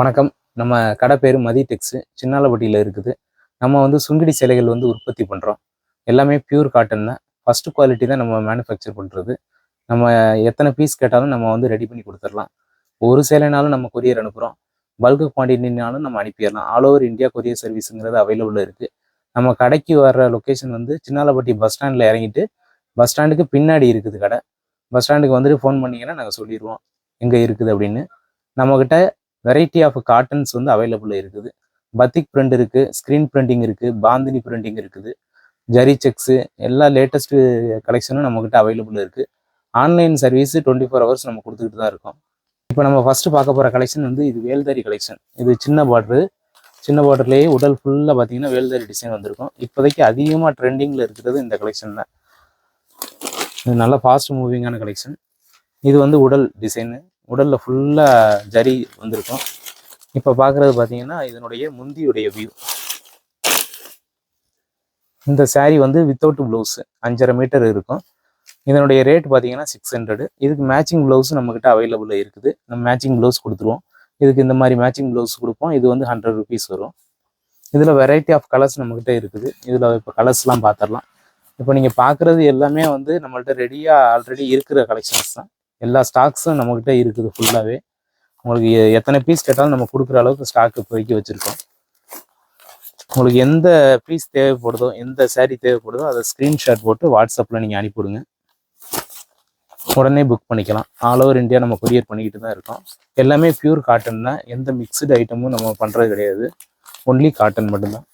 வணக்கம். நம்ம கடை பேர் மதி டெக்ஸு சின்னாலப்பட்டியில் இருக்குது. நம்ம வந்து சுங்கிடி சேலைகள் வந்து உற்பத்தி பண்ணுறோம் எல்லாமே பியூர் காட்டன் தான். ஃபஸ்ட்டு குவாலிட்டி தான் நம்ம மேனுஃபேக்சர் பண்ணுறது நம்ம எத்தனை பீஸ் கேட்டாலும் நம்ம வந்து ரெடி பண்ணி கொடுத்துடலாம். ஒரு சேலைனாலும் நம்ம கொரியர் அனுப்புகிறோம் பல்க் குவான்டிட்டினாலும் நம்ம அனுப்பிடலாம். ஆல் ஓவர் இந்தியா கொரியர் சர்வீஸுங்கிறது அவைலபிள் இருக்குது நம்ம கடைக்கு வர்ற லொக்கேஷன் வந்து சின்னாலப்பட்டி பஸ் ஸ்டாண்டில் இறங்கிட்டு பஸ் ஸ்டாண்டுக்கு பின்னாடி இருக்குது கடை. பஸ் ஸ்டாண்டுக்கு வந்துட்டு ஃபோன் பண்ணிங்கன்னா நாங்கள் சொல்லிடுவோம். எங்கே இருக்குது அப்படின்னு. நம்மக்கிட்ட வெரைட்டி ஆஃப் காட்டன்ஸ் வந்து அவைலபிள் இருக்குது. பத்திக் பிரிண்ட் இருக்குது ஸ்க்ரீன் பிரிண்டிங் இருக்குது பாந்தினி பிரிண்டிங் இருக்குது. ஜரி செக்ஸு எல்லா லேட்டஸ்ட்டு கலெக்ஷனும் நம்மக்கிட்ட அவைலபிள் இருக்குது online service twenty four hours நம்ம கொடுத்துக்கிட்டு தான் இருக்கோம். இப்போ நம்ம ஃபஸ்ட்டு பார்க்க போகிற கலெக்ஷன் வந்து இது வேல்தாரி கலெக்ஷன் இது சின்ன பார்டரு சின்ன பார்டர்லேயே உடல் ஃபுல்லாக பார்த்தீங்கன்னா வேல்தாரி டிசைன் வந்திருக்கும். இப்போதைக்கு அதிகமாக ட்ரெண்டிங்கில் இருக்கிறது இந்த கலெக்ஷன் தான். இது நல்ல ஃபாஸ்ட் மூவிங்கான கலெக்ஷன் இது வந்து உடல் டிசைனு உடலில் ஃபுல்லாக ஜரி வந்திருக்கும். இப்போ பார்க்குறது பார்த்தீங்கன்னா இதனுடைய முந்தியுடைய வியூ இந்த சேரீ வந்து வித்தவுட் ப்ளவுஸு அஞ்சரை மீட்டர் இருக்கும். இதனுடைய ரேட் பார்த்தீங்கன்னா சிக்ஸ் ஹண்ட்ரடு இதுக்கு மேட்சிங் ப்ளவுஸ் நம்மக்கிட்ட அவைலபிள் இருக்குது. நம்ம மேட்சிங் ப்ளவுஸ் கொடுத்துருவோம். இதுக்கு இந்த மாதிரி மேட்சிங் ப்ளவுஸ் கொடுப்போம். இது வந்து ஹண்ட்ரட் ருபீஸ் வரும். இதில் வெரைட்டி ஆஃப் கலர்ஸ் நம்மக்கிட்ட இருக்குது. இதில் இப்போ கலர்ஸ்லாம் பார்த்துடலாம் இப்போ நீங்கள் பார்க்குறது எல்லாமே வந்து நம்மள்ட்ட ரெடியாக ஆல்ரெடி இருக்கிற கலெக்ஷன்ஸ் தான். எல்லா ஸ்டாக்ஸும் நம்மக்கிட்ட இருக்குது ஃபுல்லாகவே உங்களுக்கு எத்தனை பீஸ் கேட்டாலும் நம்ம கொடுக்குற அளவுக்கு ஸ்டாக் இப்போதைக்கு வச்சுருக்கோம். உங்களுக்கு எந்த பீஸ் தேவைப்படுதோ எந்த சேரீ தேவைப்படுதோ அதை ஸ்க்ரீன்ஷாட் போட்டு வாட்ஸ்அப்பில் நீங்கள் அனுப்பிவிடுங்க. உடனே புக் பண்ணிக்கலாம். ஆல் ஓவர் இந்தியா நம்ம கொரியர் பண்ணிக்கிட்டு தான் இருக்கோம். எல்லாமே பியூர் காட்டன் தான். எந்த மிக்ஸ்டு ஐட்டமும் நம்ம பண்ணுறது கிடையாது. ஒன்லி காட்டன் மட்டும்தான்.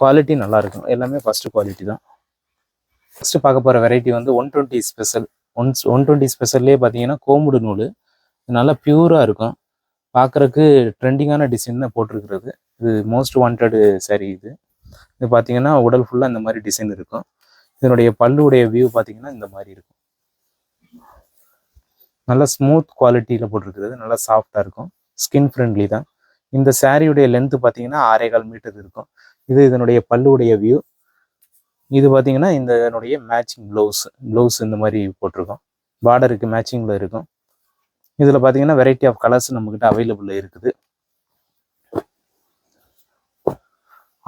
குவாலிட்டி நல்லாயிருக்கும் எல்லாமே ஃபஸ்ட்டு குவாலிட்டி தான். ஃபஸ்ட்டு பார்க்க போகிற வெரைட்டி வந்து one twenty special one one twenty ஸ்பெஷல்லே பார்த்தீங்கன்னா கோமுடு நூல். நல்லா பியூராக இருக்கும். பார்க்குறக்கு ட்ரெண்டிங்கான டிசைன் தான் போட்டிருக்கிறது. இது மோஸ்ட் வாண்டட் saree இது. இது பார்த்தீங்கன்னா உடல் ஃபுல்லாக இந்த மாதிரி டிசைன் இருக்கும். இதனுடைய பல்லுடைய வியூ பார்த்தீங்கன்னா இந்த மாதிரி இருக்கும். நல்லா ஸ்மூத் குவாலிட்டியில் போட்டிருக்கிறது. நல்லா சாஃப்டாக இருக்கும். ஸ்கின் ஃப்ரெண்ட்லி தான். இந்த சாரியுடைய லென்த்து பார்த்தீங்கன்னா ஆறே கால் மீட்டர் இருக்கும். இது இதனுடைய பல்லுடைய வியூ இது பார்த்தீங்கன்னா இந்த என்னுடைய மேட்சிங் ப்ளவுஸ் ப்ளவுஸ் இந்த மாதிரி போட்டிருக்கோம். பார்டருக்கு மேட்சிங்கில் இருக்கும். இதில் பார்த்தீங்கன்னா வெரைட்டி ஆஃப் கலர்ஸ் நம்மக்கிட்ட அவைலபிள் இருக்குது.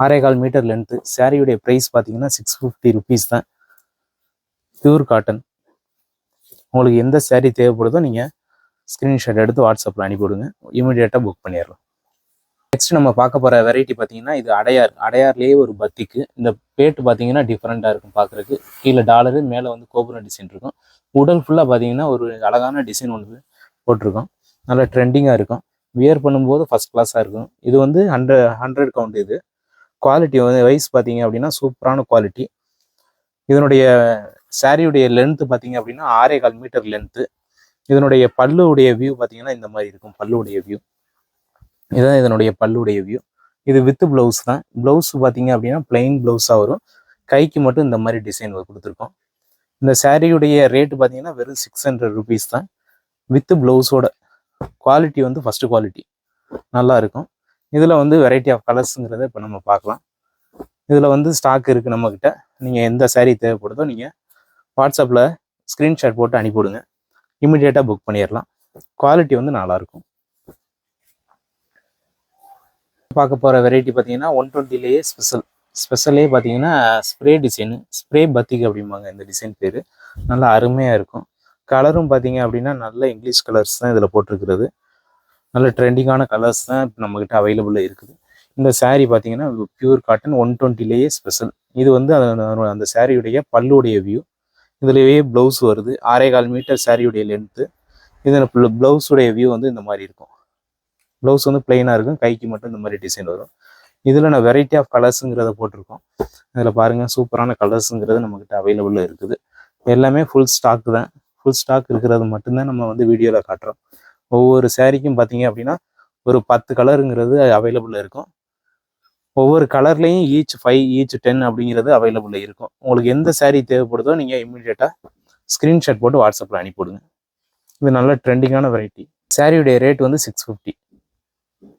ஆறே கால் மீட்டர் லென்த்து சாரியுடைய ப்ரைஸ் பார்த்தீங்கன்னா சிக்ஸ் ஃபிஃப்டி ருபீஸ் தான். பியூர் காட்டன் உங்களுக்கு எந்த சாரீ தேவைப்படுதோ நீங்கள் ஸ்க்ரீன்ஷாட் எடுத்து வாட்ஸ்அப்பில் அனுப்பிவிடுங்க. இமீடியட்டாக புக் பண்ணிடலாம். நெக்ஸ்ட் நம்ம பார்க்க போகிற வெரைட்டி பார்த்தீங்கன்னா இது அடையார். அடையார்லேயே ஒரு பத்திக்கு. இந்த பேட்டு பார்த்தீங்கன்னா டிஃப்ரெண்ட்டாக இருக்கும் பார்க்குறதுக்கு. கீழே டாலரு மேலே வந்து கோபுரம் டிசைன் இருக்கும். உடல் ஃபுல்லாக பார்த்தீங்கன்னா ஒரு அழகான டிசைன் ஒன்று போட்டிருக்கோம். நல்லா ட்ரெண்டிங்காக இருக்கும். வியர் பண்ணும்போது ஃபஸ்ட் கிளாஸாக இருக்கும். இது வந்து ஹண்ட்ரட் ஹண்ட்ரட் கவுண்ட் இது. குவாலிட்டி வந்து வைஸ் பார்த்தீங்க அப்படின்னா சூப்பரான குவாலிட்டி இதனுடைய சாரியுடைய லென்த்து பார்த்தீங்க அப்படின்னா ஆறே கால் மீட்டர் லென்த்து இதனுடைய பல்லுடைய வியூ பார்த்தீங்கன்னா இந்த மாதிரி இருக்கும். பல்லுடைய வியூ இதுதான் இதனுடைய பல்லுடைய வியூ இது வித் ப்ளவுஸ் தான். ப்ளவுஸ் பார்த்தீங்க அப்படின்னா பிளெயின் ப்ளவுஸாக வரும். கைக்கு மட்டும் இந்த மாதிரி டிசைன் கொடுத்துருக்கோம். இந்த சாரியுடைய ரேட் பார்த்தீங்கன்னா வெறும் சிக்ஸ் ஹண்ட்ரட் ருபீஸ் தான். வித் ப்ளவுஸோட குவாலிட்டி வந்து ஃபஸ்ட்டு குவாலிட்டி நல்லா இருக்கும். இதில் வந்து வெரைட்டி ஆஃப் கலர்ஸுங்கிறத இப்போ நம்ம பார்க்கலாம். இதில் வந்து ஸ்டாக் இருக்குது நம்மக்கிட்ட நீங்கள் எந்த சாரீ தேவைப்படுதோ நீங்கள் வாட்ஸ்அப்பில் ஸ்க்ரீன்ஷாட் போட்டு அனுப்பிவிடுங்க. இமிடியேட்டாக புக் பண்ணிடலாம். குவாலிட்டி வந்து நல்லாயிருக்கும் பார்க்க போகிற வெரைட்டி பார்த்தீங்கன்னா ஒன் டுவெண்ட்டிலேயே ஸ்பெஷல் ஸ்பெஷலே பார்த்தீங்கன்னா ஸ்ப்ரே டிசைனு ஸ்ப்ரே பத்திக் அப்படிம்பாங்க இந்த டிசைன் பேர். நல்லா அருமையாக இருக்கும். கலரும் பார்த்தீங்க அப்படின்னா நல்ல இங்கிலீஷ் கலர்ஸ் தான் இதில் போட்டிருக்கிறது. நல்ல ட்ரெண்டிங்கான கலர்ஸ் தான் இப்போ நம்மக்கிட்ட அவைலபிளாக இருக்குது. இந்த saree பார்த்தீங்கன்னா பியூர் காட்டன் ஒன் டுவெண்ட்டிலேயே ஸ்பெஷல் இது வந்து அந்த- அந்த சாரியுடைய பல்லுடைய வியூ இதுலேயே ப்ளவுஸ் வருது. ஆறே கால் மீட்டர் சாரியுடைய லென்த்து இதில் ப்ளவுஸுடைய வியூ வந்து இந்த மாதிரி இருக்கும். ப்ளவுஸ் வந்து பிளெயினாக இருக்கும். கைக்கு மட்டும் இந்த மாதிரி டிசைன் வரும். இதில் நான் வெரைட்டி ஆஃப் கலர்ஸுங்கிறத போட்டிருக்கோம். இதில் பாருங்கள் சூப்பரான கலர்ஸுங்கிறது நம்மக்கிட்ட அவைலபிள் இருக்குது. எல்லாமே ஃபுல் ஸ்டாக் தான். ஃபுல் ஸ்டாக் இருக்கிறது மட்டும்தான் நம்ம வந்து வீடியோவில் காட்டுறோம். ஒவ்வொரு சேரீக்கும் பார்த்தீங்க அப்படின்னா ஒரு பத்து கலருங்கிறது அவைலபிள் இருக்கும். ஒவ்வொரு கலர்லேயும் ஈச் ஃபைவ் ஈச் டென் அப்படிங்கிறது அவைலபிள் இருக்கும். உங்களுக்கு எந்த சேரீ தேவைப்படுதோ நீங்கள் இம்மிடியேட்டாக ஸ்க்ரீன்ஷாட் போட்டு வாட்ஸ்அப்பில் அனுப்பிவிடுங்க. இது நல்ல ட்ரெண்டிங்கான வெரைட்டி சாரியுடைய ரேட் வந்து சிக்ஸ் ஃபிஃப்டி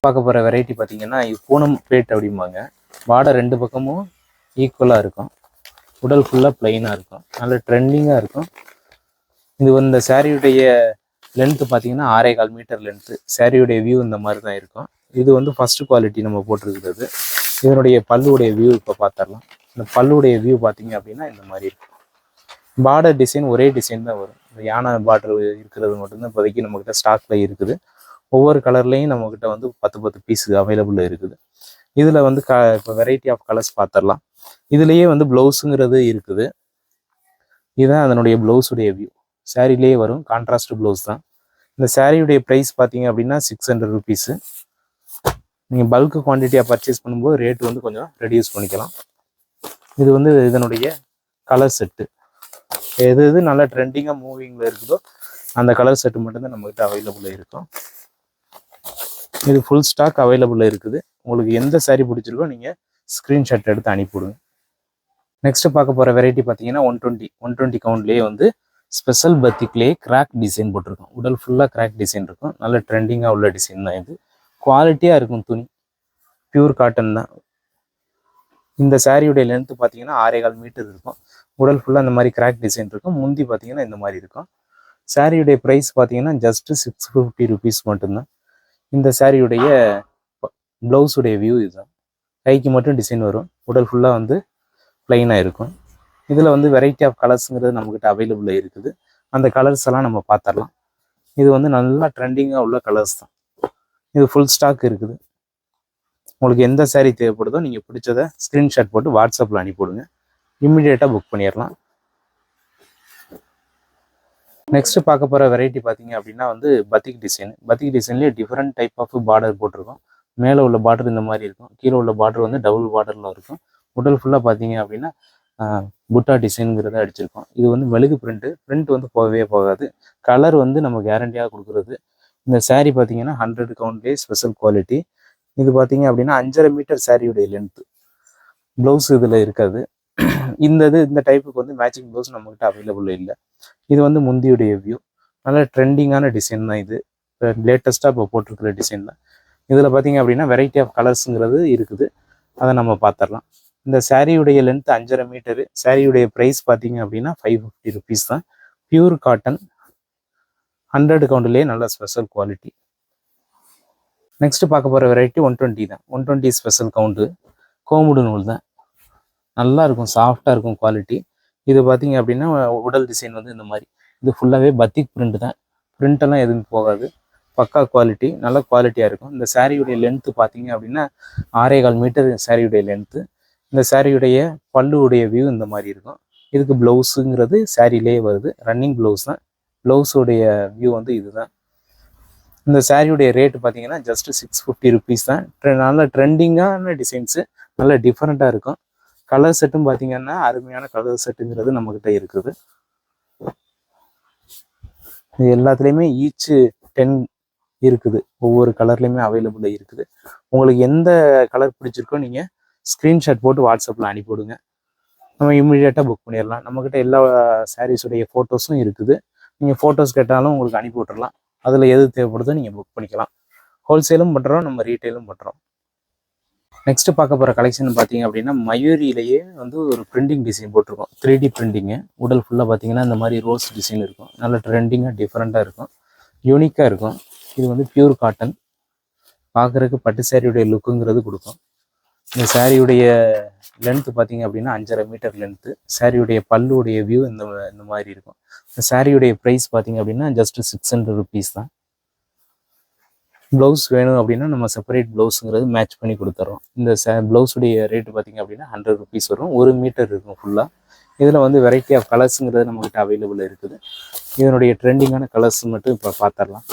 பார்க்க போகிற வெரைட்டி பார்த்தீங்கன்னா பூனம் பேட் அப்படிம்பாங்க. வாடை ரெண்டு பக்கமும் ஈக்குவலாக இருக்கும். உடல் ஃபுல்லாக பிளைனாக இருக்கும். நல்ல ட்ரெண்டிங்காக இருக்கும். இது இந்த சாரியுடைய லென்த்து பார்த்தீங்கன்னா ஆறே கால் மீட்டர் லென்த்து சாரியுடைய வியூ இந்த மாதிரி தான் இருக்கும். இது வந்து ஃபஸ்ட்டு குவாலிட்டி நம்ம போட்டிருக்கிறது. இதனுடைய பல்லுடைய வியூ இப்போ பார்த்துடலாம் இந்த பல்லுடைய வியூ பார்த்தீங்க அப்படின்னா இந்த மாதிரி இருக்கும். பார்டர் டிசைன் ஒரே டிசைன் தான் வரும். இந்த யானை பார்டர் இருக்கிறது மட்டும்தான் இப்போதைக்கு நம்மக்கிட்ட ஸ்டாக்ல இருக்குது. ஒவ்வொரு கலர்லேயும் நம்மக்கிட்ட வந்து பத்து பத்து பீஸு அவைலபிள் இருக்குது. இதில் வந்து க இப்போ வெரைட்டி ஆஃப் கலர்ஸ் பார்த்துடலாம் இதுலேயே வந்து ப்ளவுஸுங்கிறது இருக்குது. இதுதான் அதனுடைய ப்ளவுஸுடைய வியூ சாரிலேயே வரும். கான்ட்ராஸ்ட் ப்ளவுஸ் தான். இந்த சாரியுடைய ப்ரைஸ் பார்த்தீங்க அப்படின்னா சிக்ஸ் ஹண்ட்ரட் ருபீஸு நீங்கள் பல்க் குவான்டிட்டியாக பர்ச்சேஸ் பண்ணும்போது ரேட் வந்து கொஞ்சம் ரெடியூஸ் பண்ணிக்கலாம். இது வந்து இதனுடைய கலர் செட்டு எது எது நல்லா ட்ரெண்டிங்காக மூவிங்கில் இருக்குதோ அந்த கலர் செட்டு மட்டும்தான் நம்மக்கிட்ட அவைலபிளாக இருக்கும். இது ஃபுல் ஸ்டாக் அவைலபிள் இருக்குது. உங்களுக்கு எந்த சாரீ பிடிச்சிருக்கோ நீங்கள் ஸ்க்ரீன்ஷாட் எடுத்து அனுப்பிவிடுங்க. நெக்ஸ்ட்டு பார்க்க போகிற வெரைட்டி பார்த்தீங்கன்னா ஒன் டுவெண்ட்டி ஒன் டுவெண்ட்டி கவுண்ட்லேயே வந்து ஸ்பெஷல் பத்திக்லேயே கிராக் டிசைன் போட்டிருக்கோம். உடல் ஃபுல்லாக கிராக் டிசைன் இருக்கும். நல்ல ட்ரெண்டிங்காக உள்ள டிசைன் தான் இது. குவாலிட்டியாக இருக்கும் துணி. பியூர் காட்டன் தான். இந்த சாரியுடைய லென்த்து பார்த்தீங்கன்னா ஆறேகால் மீட்டர் இருக்கும். உடல் ஃபுல்லாக அந்த மாதிரி கிராக் டிசைன் இருக்கும். முந்தி பார்த்தீங்கன்னா இந்த மாதிரி இருக்கும். சாரியுடைய ப்ரைஸ் பார்த்தீங்கன்னா ஜஸ்ட்டு சிக்ஸ் ஃபிஃப்டி ருபீஸ் மட்டும்தான். இந்த சாரியுடைய ப்ளவுஸுடைய வியூ இதுதான். கைக்கு மட்டும் டிசைன் வரும். உடல் ஃபுல்லாக வந்து ப்ளைனாக இருக்கும். இதில் வந்து வெரைட்டி ஆஃப் கலர்ஸுங்கிறது நம்மக்கிட்ட அவைலபிளாக இருக்குது. அந்த கலர்ஸ் எல்லாம் நம்ம பார்த்துடலாம் இது வந்து நல்லா ட்ரெண்டிங்காக உள்ள கலர்ஸ் தான். இது ஃபுல் ஸ்டாக் இருக்குது. உங்களுக்கு எந்த சேரீ தேவைப்படுதோ நீங்கள் பிடிச்சதை ஸ்க்ரீன்ஷாட் போட்டு வாட்ஸ்அப்பில் அனுப்பிவிடுங்க. இம்மிடியேட்டாக புக் பண்ணிடலாம் நெக்ஸ்ட் பார்க்க போகிற வெரைட்டி பார்த்தீங்க அப்படின்னா வந்து பத்திக் டிசைன் பத்திக் டிசைன்லேயே டிஃப்ரெண்ட் டைப் ஆஃப் பார்டர் போட்டிருக்கோம். மேலே உள்ள பார்டர் இந்த மாதிரி இருக்கும். கீழே உள்ள பார்டர் வந்து டபுள் பார்டரில் இருக்கும். உடல் ஃபுல்லாக பார்த்தீங்க அப்படின்னா புட்டா டிசைனுங்கிறத அடிச்சிருக்கோம். இது வந்து மெழுகு பிரிண்ட்டு பிரிண்ட் வந்து போகவே போகாது. கலர் வந்து நம்ம கேரண்டியாக கொடுக்குறது. இந்த சேரீ பார்த்தீங்கன்னா ஹண்ட்ரட் கவுண்ட்லேயே ஸ்பெஷல் குவாலிட்டி இது பார்த்தீங்க அப்படின்னா அஞ்சரை மீட்டர் சாரியுடைய லென்த்து ப்ளவுஸ் இதில் இருக்காது. இந்த இது இந்த டைப்புக்கு வந்து மேட்சிங் ப்ளவுஸ் நம்மகிட்ட அவைலபிள் இல்லை. இது வந்து முந்தியுடைய வியூ நல்ல ட்ரெண்டிங்கான டிசைன் தான் இது. லேட்டஸ்ட்டாக இப்போ போட்டிருக்கிற டிசைன் தான். இதில் பார்த்தீங்க அப்படின்னா வெரைட்டி ஆஃப் கலர்ஸுங்கிறது இருக்குது. அதை நம்ம பார்த்துடலாம் இந்த சாரியுடைய லென்த் அஞ்சரை மீட்டரு சாரியுடைய ப்ரைஸ் பார்த்தீங்க அப்படின்னா ஃபைவ் ஃபிஃப்டி ருபீஸ் தான். பியூர் காட்டன் ஹண்ட்ரட் கவுண்ட்லேயே நல்ல ஸ்பெஷல் குவாலிட்டி நெக்ஸ்ட் பார்க்க போகிற வெரைட்டி ஒன் டுவெண்ட்டி தான். ஒன் டுவெண்ட்டி ஸ்பெஷல் கவுண்ட்டு கோமுடு நூல் தான். நல்லா இருக்கும் சாஃப்டாக இருக்கும் குவாலிட்டி இது பார்த்தீங்க அப்படின்னா உடல் டிசைன் வந்து இந்த மாதிரி. இது ஃபுல்லாகவே பத்திக் பிரிண்ட் தான். Print எதுவும் போகாது. பக்கா குவாலிட்டி நல்ல குவாலிட்டியாக இருக்கும். இந்த சாரியுடைய லென்த்து பார்த்தீங்க அப்படின்னா ஆறே கால் மீட்டர் சாரியுடைய லென்த்து இந்த சாரியுடைய பல்லுடைய வியூ இந்த மாதிரி இருக்கும். இதுக்கு ப்ளவுஸுங்கிறது சாரிலேயே வருது. ரன்னிங் ப்ளவுஸ் தான். ப்ளவுஸுடைய வியூ வந்து இதுதான். இந்த சாரியுடைய ரேட்டு பார்த்தீங்கன்னா ஜஸ்ட் சிக்ஸ் ஃபிஃப்டி ருபீஸ் தான். நல்ல ட்ரெண்டிங்கான டிசைன்ஸு நல்ல டிஃப்ரெண்ட்டாக இருக்கும். கலர் செட்டும் பார்த்தீங்கன்னா அருமையான கலர் செட்டுங்கிறது நம்மக்கிட்ட இருக்குது. இது எல்லாத்துலேயுமே ஈச்சு டென் இருக்குது. ஒவ்வொரு கலர்லேயுமே அவைலபிளாக இருக்குது. உங்களுக்கு எந்த கலர் பிடிச்சிருக்கோ நீங்கள் ஸ்க்ரீன்ஷாட் போட்டு வாட்ஸ்அப்பில் அனுப்பிவிடுங்க. நம்ம இம்மிடியேட்டாக புக் பண்ணிடலாம். நம்மக்கிட்ட எல்லா சாரீஸுடைய ஃபோட்டோஸும் இருக்குது. நீங்கள் ஃபோட்டோஸ் கேட்டாலும் உங்களுக்கு அனுப்பி விட்டுறலாம் அதில் எது தேவைப்படுதோ நீங்கள் புக் பண்ணிக்கலாம். ஹோல்சேலும் பண்ணுறோம் நம்ம ரீட்டைலும் பண்ணுறோம் நெக்ஸ்ட் பார்க்க போகிற கலெக்ஷன் பார்த்தீங்க அப்படின்னா மயூரியிலேயே வந்து ஒரு பிரிண்டிங் டிசைன் போட்டிருக்கோம். த்ரீ டி பிரிண்டிங்கு உடல் ஃபுல்லாக பார்த்தீங்கன்னா இந்த மாதிரி ரோஸ் டிசைன் இருக்கும். நல்ல ட்ரெண்டிங்காக டிஃப்ரெண்ட்டாக இருக்கும். யூனிக்காக இருக்கும். இது வந்து பியூர் காட்டன் பார்க்குறதுக்கு பட்டு சாரியுடைய லுக்குங்கிறது கொடுக்கும். இந்த சாரியுடைய லென்த்து பார்த்தீங்க அப்படின்னா அஞ்சரை மீட்டர் லென்த்து சாரியுடைய பல்லுடைய வியூ இந்த இந்த மாதிரி இருக்கும். இந்த சாரியுடைய ப்ரைஸ் பார்த்தீங்க அப்படின்னா ஜஸ்ட் சிக்ஸ் ஹண்ட்ரட் ருபீஸ் தான். ப்ளவுஸ் வேணும் அப்படின்னா நம்ம செப்பரேட் ப்ளவுஸுங்கிறது மேட்ச் பண்ணி கொடுத்துட்றோம் இந்த ச ப்ளவுஸுடைய ரேட்டு பார்த்தீங்க அப்படின்னா ஹண்ட்ரட் ருபீஸ் வரும். ஒரு மீட்டர் இருக்கும் ஃபுல்லாக இதில் வந்து வெரைட்டி ஆஃப் கலர்ஸுங்கிறது நம்மகிட்ட அவைலபிள் இருக்குது. இதனுடைய ட்ரெண்டிங்கான கலர்ஸ் மட்டும் இப்போ பார்த்துடலாம்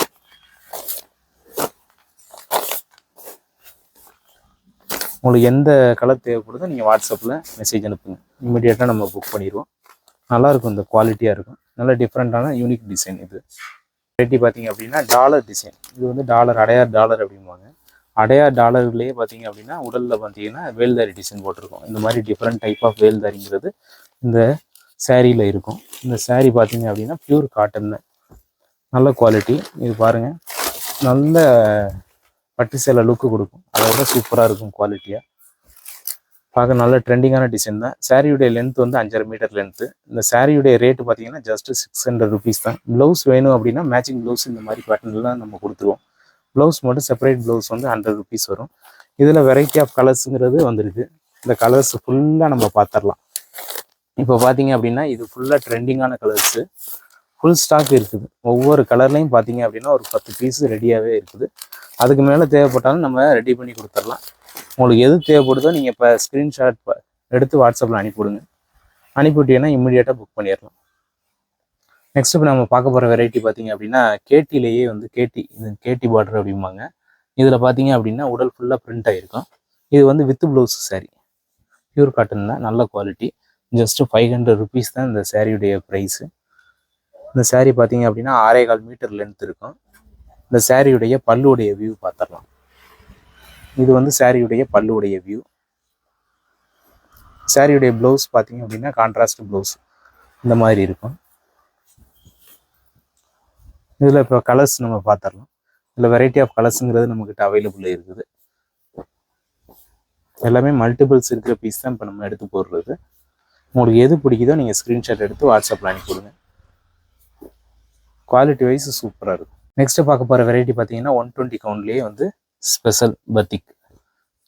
உங்களுக்கு எந்த கலர் தேவைப்படுதோ நீங்கள் வாட்ஸ்அப்பில் மெசேஜ் அனுப்புங்க. இமீடியட்டாக நம்ம புக் பண்ணிடுவோம். நல்லாயிருக்கும் இந்த குவாலிட்டியாக இருக்கும். நல்ல டிஃப்ரெண்ட்டான யூனிக் டிசைன் இது. வெரைட்டி பார்த்தீங்க அப்படின்னா டாலர் டிசைன் இது வந்து டாலர் அடையார் டாலர் அப்படிம்பாங்க. அடையார் டாலர்லேயே பார்த்தீங்க அப்படின்னா உடலில் பார்த்தீங்கன்னா வேல்தாரி டிசைன் போட்டிருக்கோம். இந்த மாதிரி டிஃப்ரெண்ட் டைப் ஆஃப் வேல்தாரிங்கிறது இந்த சேரீயில் இருக்கும். இந்த சேரீ பார்த்தீங்க அப்படின்னா பியூர் காட்டன் நல்ல குவாலிட்டி இது பாருங்கள் நல்ல பட்டு சேலை லுக்கு கொடுக்கும். அதை விட சூப்பராக இருக்கும் குவாலிட்டியாக பார்க்க நல்ல ட்ரெண்டிங்கான டிசைன் தான். சாரியுடைய லென்த் வந்து அஞ்சரை மீட்டர் லென்த்து இந்த சாரியுடைய ரேட்டு பார்த்தீங்கன்னா ஜஸ்ட் சிக்ஸ் ஹண்ட்ரட் ருபீஸ் தான். ப்ளவுஸ் வேணும் அப்படின்னா மேட்சிங் ப்ளவுஸ் இந்த மாதிரி பேட்டர்ன்லாம் நம்ம கொடுத்துருவோம். ப்ளவுஸ் மட்டும் செப்பரேட் ப்ளவுஸ் வந்து ஹண்ட்ரட் ருபீஸ் வரும். இதில் வெரைட்டி ஆஃப் கலர்ஸுங்கிறது வந்துருக்கு. இந்த கலர்ஸ் ஃபுல்லாக நம்ம பார்த்துடலாம். இப்போ பார்த்தீங்க அப்படின்னா இது ஃபுல்லாக ட்ரெண்டிங்கான கலர்ஸு ஃபுல் ஸ்டாக் இருக்குது. ஒவ்வொரு கலர்லையும் பார்த்தீங்க அப்படின்னா ஒரு பத்து பீஸ் ரெடியாகவே இருக்குது. அதுக்கு மேலே தேவைப்பட்டாலும் நம்ம ரெடி பண்ணி கொடுத்துடலாம். உங்களுக்கு எது தேவைப்படுதோ நீங்கள் இப்போ ஸ்க்ரீன்ஷாட் எடுத்து வாட்ஸ்அப்பில் அனுப்பிவிடுங்க. அனுப்பிவிட்டீங்கன்னா இம்மிடியேட்டாக புக் பண்ணிடலாம் நெக்ஸ்ட் இப்போ நம்ம பார்க்க போகிற வெரைட்டி பார்த்தீங்க அப்படின்னா கேட்டிலேயே வந்து கேட்டி இது கேட்டி பார்டர் அப்படிம்பாங்க. இதில் பார்த்தீங்க அப்படின்னா உடல் ஃபுல்லாக பிரிண்ட் ஆகிருக்கும் இது வந்து with blouse saree. Pure cotton தான் நல்ல quality just five hundred rupees தான் இந்த சாரியுடைய ப்ரைஸு இந்த சாரீ பார்த்தீங்க அப்படின்னா ஆறே கால் மீட்டர் லென்த் இருக்கும். இந்த சாரியுடைய பல்லுடைய வியூ பார்த்துடலாம் இது வந்து சாரியுடைய பல்லுடைய வியூ சாரியுடைய ப்ளவுஸ் பார்த்தீங்க அப்படின்னா கான்ட்ராஸ்ட் ப்ளவுஸ் இந்த மாதிரி இருக்கும். இதில் இப்போ கலர்ஸ் நம்ம பார்த்துடலாம். இதில் வெரைட்டி ஆஃப் கலர்ஸுங்கிறது நம்மக்கிட்ட அவைலபிள் இருக்குது. எல்லாமே மல்டிபிள்ஸ் இருக்கிற பீஸ் தான் இப்போ நம்ம எடுத்து போடுறது. உங்களுக்கு எது பிடிக்குதோ நீங்கள் ஸ்க்ரீன்ஷாட் எடுத்து வாட்ஸ்அப்பில் அனுப்பி கொடுங்க குவாலிட்டி வைஸ் சூப்பராக இருக்கும். நெக்ஸ்ட்டு பார்க்க போகிற வெரைட்டி பார்த்தீங்கன்னா ஒன் டுவெண்ட்டி கவுண்ட்லேயே வந்து ஸ்பெஷல் பத்திக்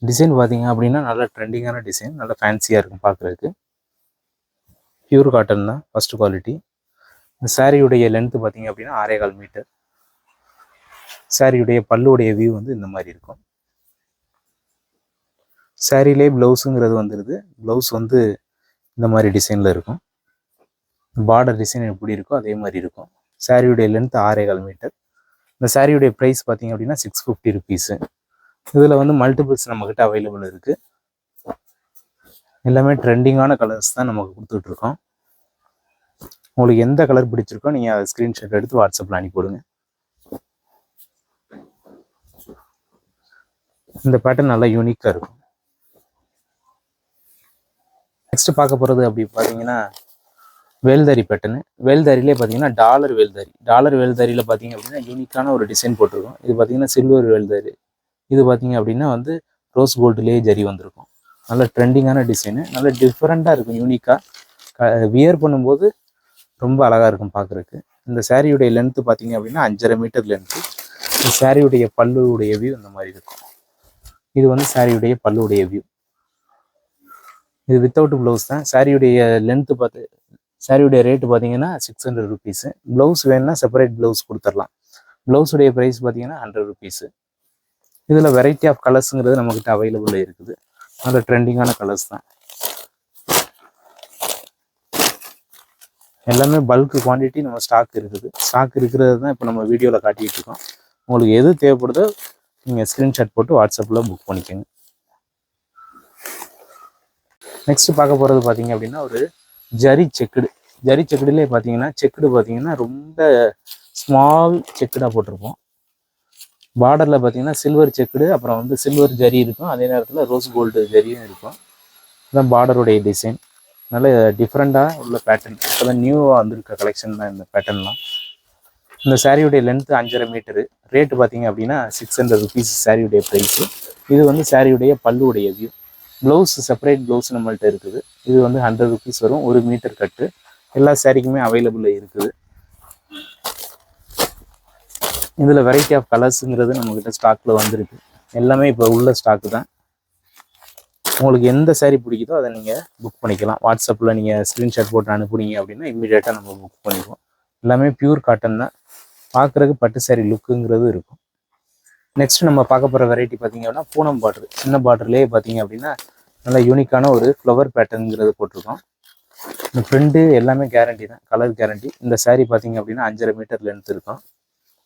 டிசைன் பார்த்தீங்க அப்படின்னா நல்லா ட்ரெண்டிங்கான டிசைன் நல்லா ஃபேன்சியாக இருக்கும் பார்க்குறதுக்கு பியூர் காட்டன் தான் ஃபஸ்ட்டு குவாலிட்டி இந்த சாரியுடைய லென்த்து பார்த்தீங்க அப்படின்னா ஆறே கால் மீட்டர் சாரியுடைய பல்லுடைய வியூ வந்து இந்த மாதிரி இருக்கும். சாரிலே ப்ளவுஸுங்கிறது வந்துடுது ப்ளவுஸ் வந்து இந்த மாதிரி டிசைனில் இருக்கும். பார்டர் டிசைன் எப்படி இருக்கோ அதே மாதிரி இருக்கும். சாரியுடைய லென்த் ஆறே கால் மீட்டர் இந்த சாரியுடைய ப்ரைஸ் பார்த்தீங்க அப்படின்னா சிக்ஸ் ஃபிஃப்டி ருபீஸு இதில் வந்து மல்டிபிள்ஸ் நம்மக்கிட்ட அவைலபிள் இருக்குது எல்லாமே ட்ரெண்டிங்கான கலர்ஸ் தான் நமக்கு கொடுத்துட்ருக்கோம் உங்களுக்கு எந்த கலர் பிடிச்சிருக்கோ நீங்கள் அதை ஸ்க்ரீன்ஷாட் எடுத்து வாட்ஸ்அப்பில் அனுப்பிவிடுங்க இந்த பேட்டர்ன் நல்லா யூனிக்காக இருக்கும். நெக்ஸ்ட் பார்க்க போகிறது அப்படி பார்த்தீங்கன்னா வேல்தரி பேட்டர்னு வேல்தாரிலே பார்த்தீங்கன்னா டாலர் வேல்தரி டாலர் வேல்தறியில் பார்த்தீங்க அப்படின்னா யூனிக்கான ஒரு டிசைன் போட்டிருக்கோம். இது பார்த்தீங்கன்னா சில்வர் வேல்தரி இது பார்த்தீங்க அப்படின்னா வந்து ரோஸ் கோல்டுலேயே ஜரி வந்திருக்கும். நல்ல ட்ரெண்டிங்கான டிசைனு நல்ல டிஃப்ரெண்ட்டாக இருக்கும் யூனிக்காக வியர் பண்ணும்போது ரொம்ப அழகாக இருக்கும் பார்க்குறதுக்கு இந்த சாரியுடைய லென்த்து பார்த்தீங்க அப்படின்னா அஞ்சரை மீட்டர் லென்த்து இந்த சாரியுடைய பல்லுடைய வியூ இந்த மாதிரி இருக்கும். இது வந்து சாரியுடைய பல்லுடைய வியூ இது வித்தவுட் ப்ளவுஸ் தான். சாரியுடைய லென்த்து பார்த்து சாரியுடைய ரேட்டு பார்த்தீங்கன்னா சிக்ஸ் ஹண்ட்ரட் ருபீஸு ப்ளவுஸ் வேணும்னா செப்பரேட் ப்ளவுஸ் கொடுத்துடலாம். ப்ளவுஸுடைய ப்ரைஸ் பார்த்தீங்கன்னா ஹண்ட்ரட் ருபீஸு இதில் வெரைட்டி ஆஃப் கலர்ஸுங்கிறது நம்மக்கிட்ட அவைலபிள் இருக்குது. நல்ல ட்ரெண்டிங்கான கலர்ஸ் தான். எல்லாமே பல்க் குவான்டிட்டி நம்ம ஸ்டாக் இருக்குது. ஸ்டாக் இருக்கிறது தான் இப்போ நம்ம வீடியோவில் காட்டிகிட்டு இருக்கோம். உங்களுக்கு எது தேவைப்படுதோ நீங்கள் ஸ்க்ரீன்ஷாட் போட்டு வாட்ஸ்அப்பில் புக் பண்ணிக்கோங்க. நெக்ஸ்ட் பார்க்க போகிறது பார்த்தீங்க அப்படின்னா ஒரு ஜரி செக்குடு. ஜரி செக்குடுலேயே பார்த்தீங்கன்னா செக்குடு பார்த்தீங்கன்னா ரொம்ப ஸ்மால் செக்குடாக போட்டிருப்போம். பார்டரில் பார்த்தீங்கன்னா சில்வர் செக்குடு அப்புறம் வந்து சில்வர் ஜரி இருக்கும். அதே நேரத்தில் ரோஸ் கோல்டு ஜரியும் இருக்கும். இதுதான் பார்டருடைய டிசைன் நல்ல டிஃப்ரெண்ட்டாக உள்ள பேட்டர்ன் இப்போ தான் நியூவாக வந்திருக்க கலெக்ஷன் தான் இந்த பேட்டர்ன்லாம் இந்த சாரியுடைய லென்த்து அஞ்சரை மீட்டரு ரேட்டு பார்த்தீங்க அப்படின்னா சிக்ஸ் ஹண்ட்ரட் ருபீஸ் சாரியுடைய ப்ரைஸு இது வந்து சாரியுடைய பல்லுடைய வியூ ப்ளவுஸ் செப்பரேட் ப்ளவுஸ் நம்மள்ட்ட இருக்குது. இது வந்து ஹண்ட்ரட் ருபீஸ் வரும். ஒரு மீட்டர் கட்டு எல்லா சாரிக்குமே அவைலபிள் இருக்குது. இதில் வெரைட்டி ஆஃப் கலர்ஸுங்கிறது நம்மக்கிட்ட ஸ்டாக்கில் வந்திருக்கு. எல்லாமே இப்போ உள்ள ஸ்டாக்கு தான். உங்களுக்கு எந்த saree பிடிக்குதோ அதை நீங்கள் புக் பண்ணிக்கலாம். வாட்ஸ்அப்பில் நீங்கள் ஸ்க்ரீன்ஷாட் போட்டு அனுப்புனீங்க அப்படின்னா இம்மிடியேட்டாக நம்ம புக் பண்ணிக்குவோம் எல்லாமே பியூர் காட்டன் தான். பார்க்குறதுக்கு பட்டு saree லுக்குங்கிறது இருக்கும். நெக்ஸ்ட் நம்ம பார்க்க போகிற வெரைட்டி பார்த்தீங்க அப்படின்னா பூனம் பார்டர் சின்ன பார்டர்லேயே பார்த்தீங்க அப்படின்னா நல்ல யூனிக்கான ஒரு ஃப்ளவர் பேட்டர்னுங்கிறது போட்டிருக்கோம். இந்த பிரிண்ட்டு எல்லாமே கேரண்டி தான். கலர் கேரண்டி இந்த சேரீ பார்த்தீங்க அப்படின்னா அஞ்சரை மீட்டர் லென்த் இருக்கும்.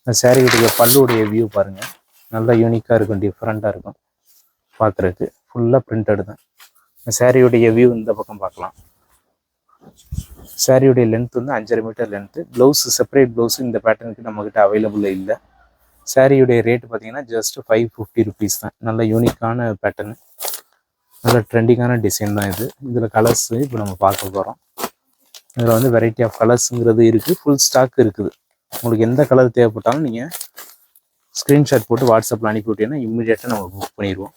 இந்த சாரியுடைய பல்லுடைய வியூ பாருங்கள் நல்லா யூனிக்காக இருக்கும் டிஃப்ரெண்ட்டாக இருக்கும் பார்க்குறதுக்கு. ஃபுல்லாக பிரிண்டட் தான். இந்த சேரீயுடைய வியூ இந்த பக்கம் பார்க்கலாம். சேரீயுடைய லென்த் வந்து அஞ்சரை metre length blouse separate blouse இந்த பேட்டர்னுக்கு நம்மக்கிட்ட அவைலபிள் இல்லை. சாரியுடைய ரேட் பார்த்தீங்கன்னா ஜஸ்ட் ஃபைவ் ஃபிஃப்டி ருபீஸ் தான். நல்ல யூனிக்கான பேட்டர்னு நல்ல ட்ரெண்டிங்கான டிசைன் தான் இது. இதில் கலர்ஸ் இப்போ நம்ம பார்க்க போகிறோம் இதில் வந்து வெரைட்டி ஆஃப் கலர்ஸுங்கிறது இருக்குது ஃபுல் ஸ்டாக் இருக்குது. உங்களுக்கு எந்த கலர் தேவைப்பட்டாலும் நீங்கள் ஸ்க்ரீன்ஷாட் போட்டு வாட்ஸ்அப்பில் அனுப்பி விட்டீங்கன்னா இம்மிடியேட்டாக நம்ம புக் பண்ணிடுவோம்.